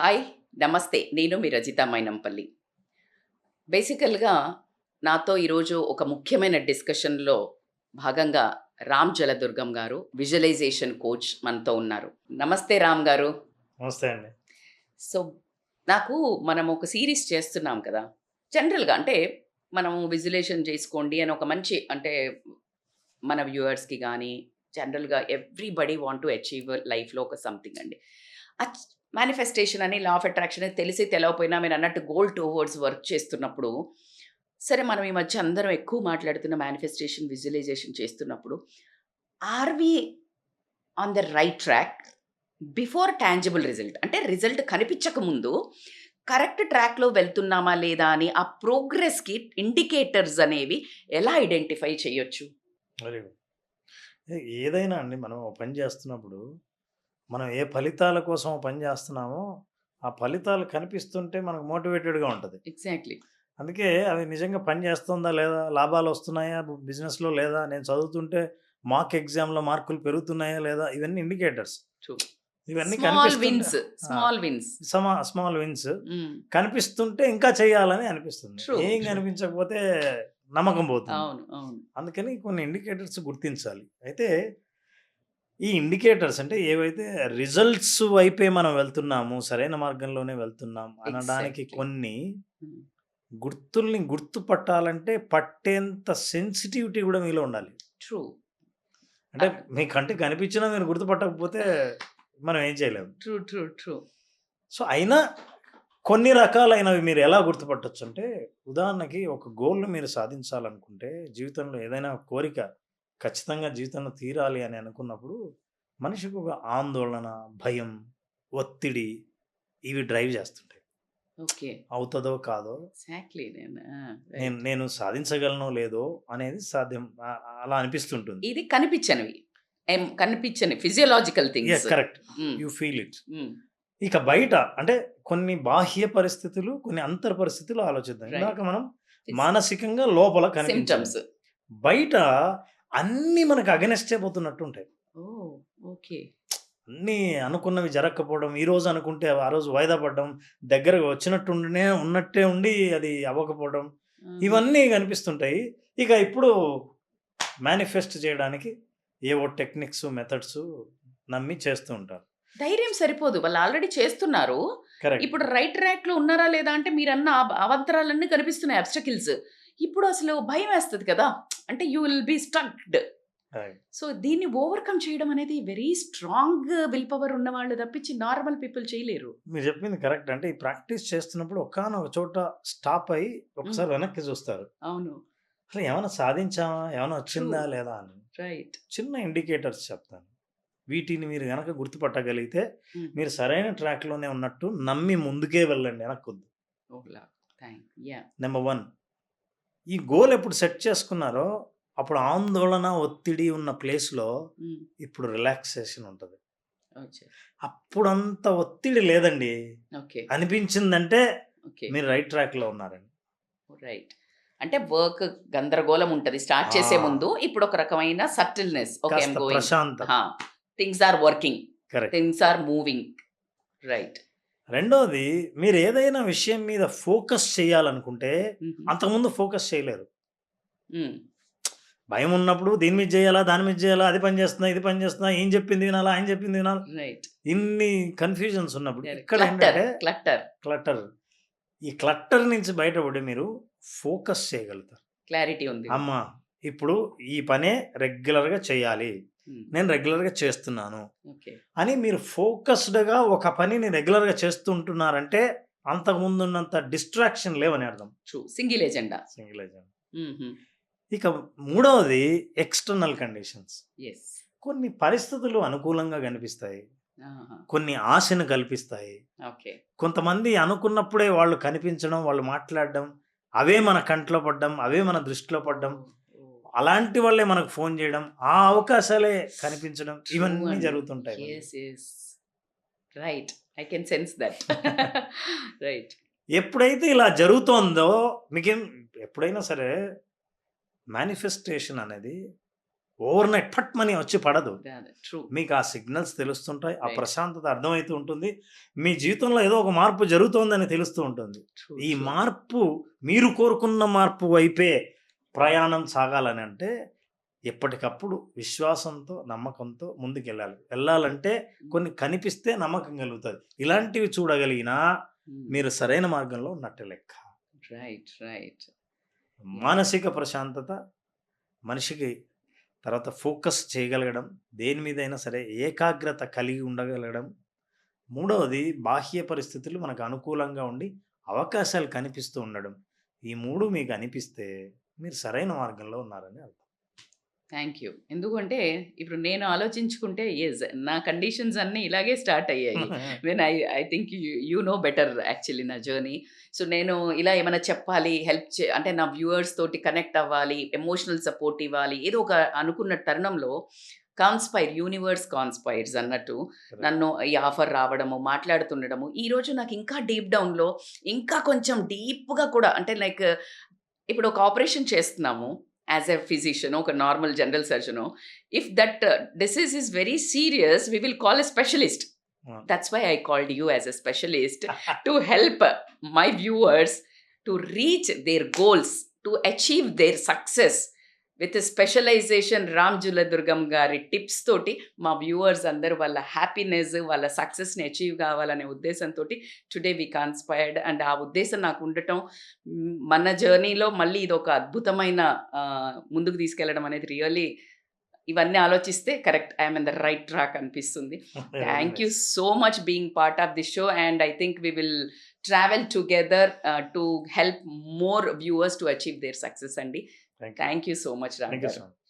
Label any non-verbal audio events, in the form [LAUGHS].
Hi నమస్తే. నేను మీ రజిత మైనంపల్లి. బేసికల్గా నాతో ఈరోజు ఒక ముఖ్యమైన డిస్కషన్లో భాగంగా రామ్ జలదుర్గం గారు విజువలైజేషన్ కోచ్ మనతో ఉన్నారు. నమస్తే రామ్ గారు. నమస్తే అండి. సో నాకు మనం ఒక సిరీస్ చేస్తున్నాం కదా. జనరల్గా అంటే మనం విజువలైజేషన్ చేసుకోండి అని ఒక మంచి అంటే మన వ్యూవర్స్కి కానీ జనరల్గా ఎవ్రీబడి వాంట్ టు అచీవ్ లైఫ్లో ఒక సంథింగ్ అండి. మేనిఫెస్టేషన్ అని లా ఆఫ్ అట్రాక్షన్ అని తెలిసి తెలవపోయినా మీరు అన్నట్టు గోల్ టువర్డ్స్ వర్క్ చేస్తున్నప్పుడు సరే మనం ఈ మధ్య అందరం ఎక్కువ మాట్లాడుతున్న మేనిఫెస్టేషన్ విజువలైజేషన్ చేస్తున్నప్పుడు are we on the right track before tangible result అంటే రిజల్ట్ కనిపించక ముందు కరెక్ట్ ట్రాక్లో వెళ్తున్నామా లేదా అని ఆ ప్రోగ్రెస్కి ఇండికేటర్స్ అనేవి ఎలా ఐడెంటిఫై చేయొచ్చు? ఏదైనా అండి మనం పని చేస్తున్నప్పుడు మనం ఏ ఫలితాల కోసం ఓ పని చేస్తున్నామో ఆ ఫలితాలు కనిపిస్తుంటే మనకు మోటివేటెడ్గా ఉంటుంది. ఎగ్జాక్ట్లీ. అందుకే అవి నిజంగా పని చేస్తుందా లేదా లాభాలు వస్తున్నాయా బిజినెస్లో లేదా నేను చదువుతుంటే మాక్ ఎగ్జామ్లో మార్కులు పెరుగుతున్నాయా లేదా ఇవన్నీ ఇండికేటర్స్. ఇవన్నీ స్మాల్ విన్స్ కనిపిస్తుంటే స్మాల్ విన్స్. సమా స్మాల్ విన్స్ కనిపిస్తుంటే ఇంకా చేయాలని అనిపిస్తుంది. ఏం. కనిపించకపోతే నమ్మకం పోతుంది. అందుకని కొన్ని ఇండికేటర్స్ గుర్తించాలి. అయితే ఈ ఇండికేటర్స్ అంటే ఏవైతే రిజల్ట్స్ వైపే మనం వెళ్తున్నాము సరైన మార్గంలోనే వెళ్తున్నాం అనడానికి. కొన్ని Hmm. గుర్తుల్ని గుర్తుపట్టాలంటే పట్టేంత సెన్సిటివిటీ కూడా మీలో ఉండాలి. ట్రూ అంటే మీ కంటికి కనిపించినా మీరు గుర్తుపట్టకపోతే మనం ఏం చేయలేము ట్రూ ట్రూ ట్రూ సో అయినా కొన్ని రకాలైనవి మీరు ఎలా గుర్తుపట్టొచ్చు అంటే ఉదాహరణకి ఒక గోల్ని మీరు సాధించాలనుకుంటే జీవితంలో ఏదైనా కోరిక ఖచ్చితంగా జీవితంలో తీరాలి అని అనుకున్నప్పుడు మనిషికి ఒక ఆందోళన భయం ఒత్తిడి ఇవి డ్రైవ్ చేస్తుంటాయి. ఓకే. అవుతుందో కాదో ఎగ్జాక్ట్లీ నేను నేను సాధించగలనో లేదో అనేది సాధ్యం అలా అనిపిస్తుంటుంది. ఇది కనిపించనివి. కనిపించని physiological things correct you feel it. ఇక బయట అంటే కొన్ని బాహ్య పరిస్థితులు కొన్ని అంతర్ పరిస్థితులు ఆలోచిద్దాం. ఇందాక మనం మానసికంగా లోపల కనిపించాం. బయట అన్నీ మనకు అగనెస్టే పోతున్నట్టు ఉంటాయి. ఓకే. అన్నీ అనుకున్నవి జరగకపోవడం ఈ రోజు అనుకుంటే ఆ రోజు వాయిదా పడడం దగ్గర వచ్చినట్టుండే ఉన్నట్టే ఉండి అది అవ్వకపోవడం ఇవన్నీ కనిపిస్తుంటాయి. ఇక ఇప్పుడు మేనిఫెస్ట్ చేయడానికి ఏవో టెక్నిక్స్ మెథడ్స్ నమ్మి చేస్తూ ఉంటారు. ధైర్యం సరిపోదు. వాళ్ళు ఆల్రెడీ చేస్తున్నారు. ఇప్పుడు రైట్ ట్రాక్లో ఉన్నారా లేదా అంటే మీరు అన్న అవ- అవంతరాలన్నీ కనిపిస్తున్నాయి అబ్స్టకిల్స్ ఇప్పుడు అసలు భయం వేస్తుంది కదా. అంటే you will be stucked so దీన్ని ఓవర్కమ్ చేయడం అనేది వెరీ స్ట్రాంగ్ విల్ పవర్ ఉన్న వాళ్ళు తప్పించి నార్మల్ పీపుల్ చేయలేరు. మీరు చెప్పింది కరెక్ట్ అంటే ఈ ప్రాక్టీస్ చేస్తున్నప్పుడు ఒకానొక చోట స్టాప్ అయ్యి ఒకసారి వెనక్కి చూస్తారు. అవును. అసలు ఏమైనా సాధించామా? ఏమైనా వచ్చిందా. లేదా అని. రైట్ చిన్న ఇండికేటర్స్ చెప్తాను. వీటిని మీరు కనుక గుర్తుపట్టగలిగితే మీరు సరైన ట్రాక్లోనే ఉన్నట్టు నమ్మి ముందుకే వెళ్ళండి వెనక్కొద్దు. నెంబర్ వన్ ఈ గోల్ ఎప్పుడు సెట్ చేసుకున్నారో అప్పుడు ఆందోళన ఒత్తిడి ఉన్న ప్లేస్లో ఇప్పుడు రిలాక్సేషన్ ఉంటుంది. అప్పుడు అంత ఒత్తిడి లేదండి. ఓకే. అనిపించిందంటే మీరు రైట్ ట్రాక్లో ఉన్నారండి. రైట్. అంటే వర్క్ గందరగోళం ఉంటది స్టార్ట్ చేసే. ముందు ఇప్పుడు ఒక రకమైన subtleness okay things are working. Things are moving. Right. రెండోది మీరు ఏదైనా విషయం మీద ఫోకస్ చేయాలనుకుంటే అంతకుముందు ఫోకస్ చేయలేరు భయం ఉన్నప్పుడు దీని మీద చేయాలా దాని మీద చేయాలా అది పని చేస్తున్నా ఇది పని చేస్తున్నా ఏం చెప్పింది వినాలా ఆయన చెప్పింది వినాలా? రైట్ ఇన్ని కన్ఫ్యూజన్స్ ఉన్నప్పుడు ఇక్కడ ఏంటంటే క్లట్టర్ క్లట్టర్ ఈ క్లట్టర్ నుంచి బయటపడి మీరు ఫోకస్ చేయగలుగుతారు. క్లారిటీ ఉంది. అమ్మ ఇప్పుడు ఈ పనే రెగ్యులర్గా చేయాలి. నేను రెగ్యులర్గా చేస్తున్నాను. అని మీరు ఫోకస్డ్గా ఒక పనిని రెగ్యులర్గా చేస్తుంటున్నారంటే అంతకుముందు ఉన్నంత డిస్ట్రాక్షన్ లేవని అర్థం. Single agenda single agent. ఇక మూడవది ఎక్స్టర్నల్ కండిషన్స్. కొన్ని పరిస్థితులు అనుకూలంగా కనిపిస్తాయి. కొన్ని ఆశను కల్పిస్తాయి. కొంతమంది అనుకున్నప్పుడే వాళ్ళు కనిపించడం వాళ్ళు మాట్లాడడం అవే మన కంట్లో పడ్డం అవే మన దృష్టిలో పడ్డం అలాంటి వాళ్ళే మనకు ఫోన్ చేయడం ఆ అవకాశాలే కనిపించడం ఇవన్నీ జరుగుతుంటాయి right I can sense that right ఎప్పుడైతే ఇలా జరుగుతోందో మీకేం ఎప్పుడైనా సరే మేనిఫెస్టేషన్ అనేది ఓవర్ నైట్ ఫట్ మనీ వచ్చి పడదు. మీకు ఆ సిగ్నల్స్ తెలుస్తుంటాయి ఆ. ప్రశాంతత అర్థమవుతూ ఉంటుంది. మీ జీవితంలో ఏదో ఒక మార్పు జరుగుతోందని తెలుస్తూ ఉంటుంది. ఈ మార్పు మీరు కోరుకున్న మార్పు వైపే ప్రయాణం సాగాలని అంటే ఎప్పటికప్పుడు విశ్వాసంతో నమ్మకంతో ముందుకు వెళ్ళాలి వెళ్ళాలంటే కొన్ని కనిపిస్తే నమ్మకం కలుగుతుంది. ఇలాంటివి చూడగలిగినా మీరు సరైన మార్గంలో ఉన్నట్టు లెక్క. Right right. మానసిక ప్రశాంతత మనిషికి తర్వాత ఫోకస్ చేయగలగడం దేని మీదైనా సరే ఏకాగ్రత కలిగి ఉండగలగడం. మూడవది బాహ్య పరిస్థితులు మనకు అనుకూలంగా ఉండి అవకాశాలు కనిపిస్తూ ఉండడం. ఈ మూడు మీకు అనిపిస్తే మీరు సరైన మార్గంలో ఉన్నారని అర్థం. Thank you. ఎందుకంటే ఇప్పుడు నేను ఆలోచించుకుంటే ఎస్ నా కండిషన్స్ అన్నీ ఇలాగే స్టార్ట్ అయ్యాయి. When I I think you know better actually నా జర్నీ సో నేను ఇలా ఏమైనా చెప్పాలి హెల్ప్ చే అంటే నా వ్యూవర్స్ తోటి కనెక్ట్ అవ్వాలి ఎమోషనల్ సపోర్ట్ ఇవ్వాలి ఏదో ఒక అనుకున్న తరుణంలో కాన్స్పైర్ యూనివర్స్ కాన్స్పైర్స్ అన్నట్టు నన్ను ఈ ఆఫర్ రావడము మాట్లాడుతుండడము ఈ రోజు నాకు ఇంకా డీప్ డౌన్లో ఇంకా కొంచెం డీప్గా కూడా అంటే లైక్ ఇప్పుడు ఒక ఆపరేషన్ చేస్తున్నాము యాజ్ ఎ ఫిజిషియన్ ఒక normal general surgeon if that disease is very serious we will call a specialist that's why i called you as a specialist to help my viewers to reach their goals to achieve their success with specialization Ram Juladurgam గారి tips తోటి మా viewers అందరూ వాళ్ళ happiness వాళ్ళ సక్సెస్ని achieve కావాలనే ఉద్దేశంతో today we కాన్స్పైర్డ్. And ఆ ఉద్దేశం నాకు ఉండటం మన జర్నీలో మళ్ళీ ఇది ఒక అద్భుతమైన ముందుకు తీసుకెళ్ళడం అనేది రియల్లీ ఇవన్నీ ఆలోచిస్తే correct I'm in the right track అనిపిస్తుంది. [LAUGHS] Thank you so much being part of this show. And I think we will travel together to help more viewers to achieve their success అండి. Thank you, Thank you so much, Ram. Thank you.